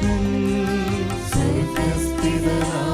thân the night.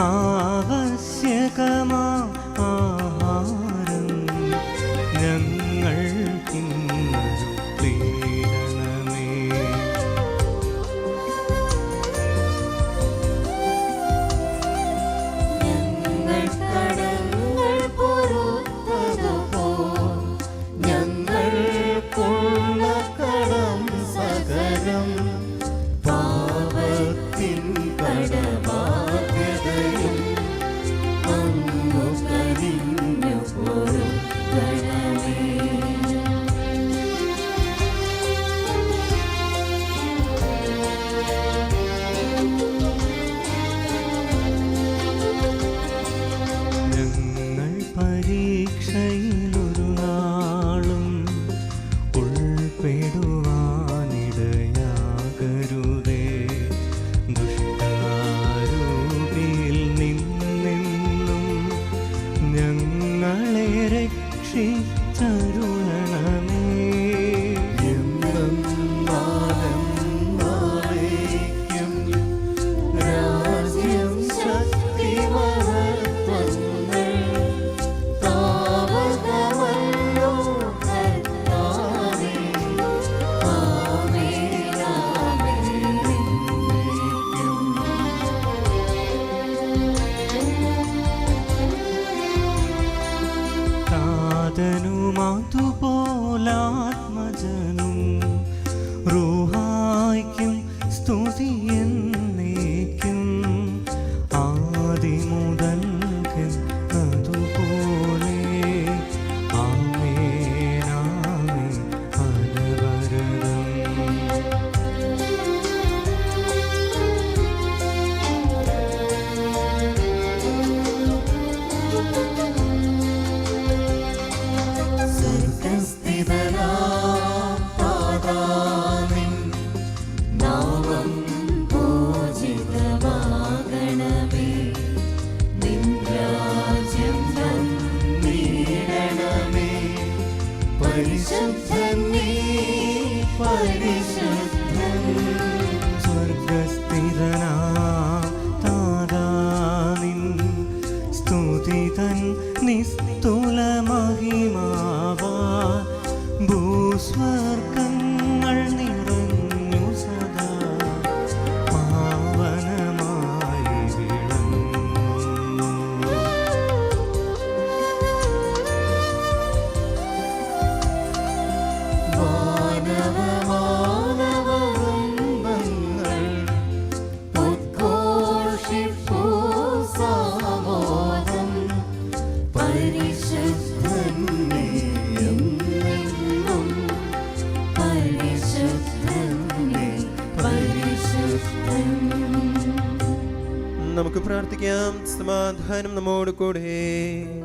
ആവാ see. സ്തുതിയെന്ന് പരിശുദ്ധൻ പരിശുദ്ധൻ സ്വർഗസ്ഥിതനാ. നമുക്ക് പ്രാർത്ഥിക്കാം. സമാധാനം നമ്മോട് കൂടെ.